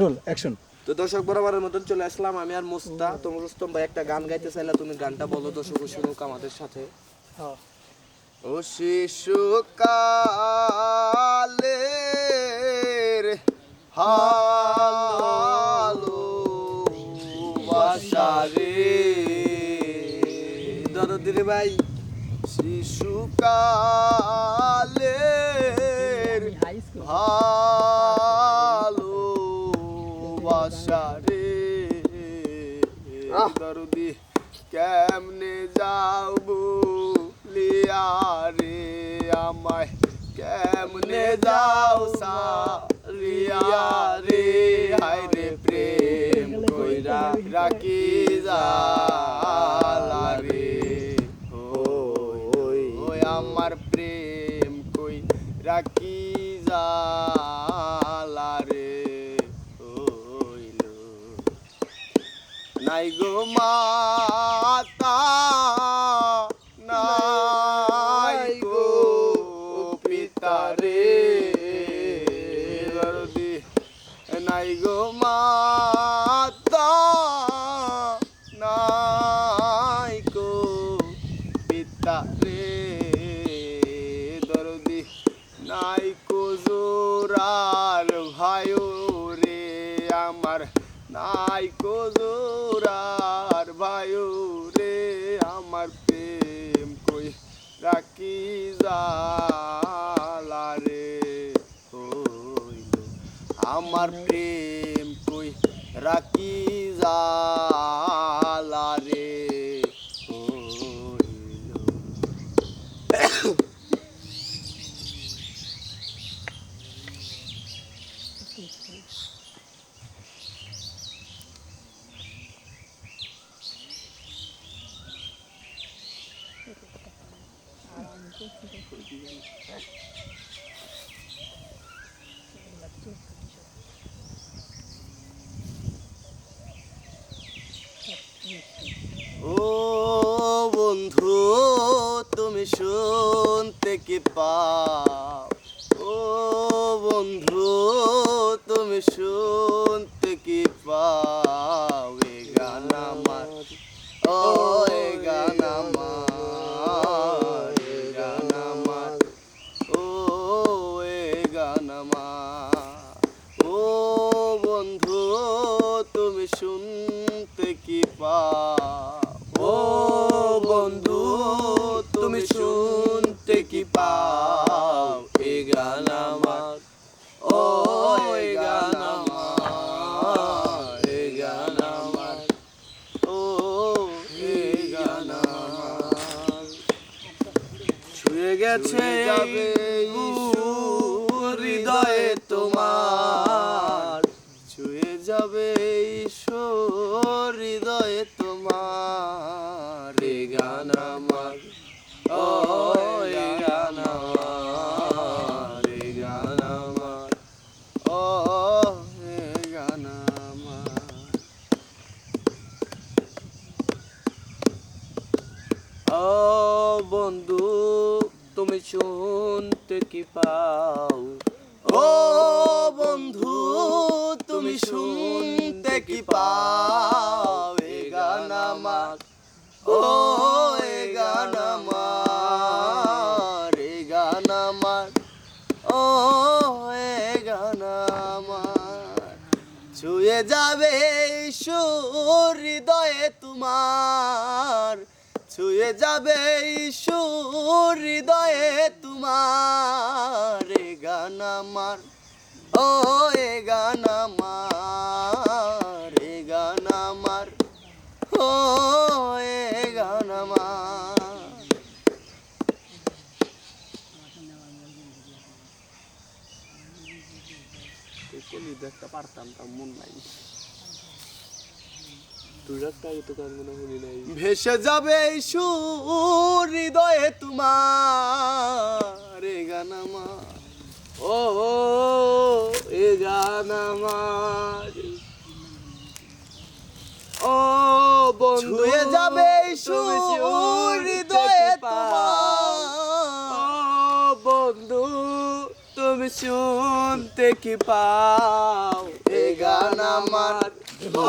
Roll action তো দর্শক বরাবরের মতন চলে আসলাম। আমি আর মুস্তা। তোমার রুস্তম ভাই একটা গান গাইতে চাইলে তুমি গানটা বলো দর্শক শুনুক আমাদের সাথে। ও শিশুকালের হালো বাসারে দরদিরে ভাই শিশুকালের ভালো দরদি, কেমনে যাও লিয়া রে আমায়? কেমনে যাও সারিয়া রে? হায় রে প্রেম কইরা রাখি জালা নাই গো মাতা নাই গো পিতা রে। নাই গো মাতা নাই গো পিতা রে। দরদি নাই কো জোরার ভাইও নাই কোজোরার বায়ু রে, আমার প্রেম কই রাখি জালা রে হইল। আমার প্রেম কই রাখি জালা রে হইল ও বন্ধু তুমি শুনতে কি পাও? ও বন্ধু তুমি শুনতে কি পাও? আমার ও বন্ধু, তুমি শুনতে কি পা ও বন্ধু, তুমি শুনতে কি পাও? এ গান আমার। ও, এ গান আমার। এ গান আমার। ও, এ গান আমার। ছুঁয়ে গেছে যাবে। হৃদয়ে তোমার। গান আমার, ও গান আমার গান আমার, ও গান আমার। ও বন্ধু, তুমি শুনতে কি পাও? ও বন্ধু তুমি শুনতে কি পাও? এ গান আমার। ও, এ গান আমার। এ গান আমার। ও, এ গান আমার। ছুঁয়ে যাবে ঈশ্বর হৃদয়ে তোমার। ছুঁয়ে যাবে ঈশ্বর হৃদয়ে তোমার। গান আমার। ও এ গান আমার এ গান আমার ও এ গান আমার। একটা পারতাম তার মন নাই। ভেসে যাবে সুর হৃদয়ে তোমার এ গান আমার ও এ গান আমার ও বন্ধু যাবে হৃদয়ে তোমার। বন্ধু তুমি শুনতে কি পাও। এ গান আমার। ও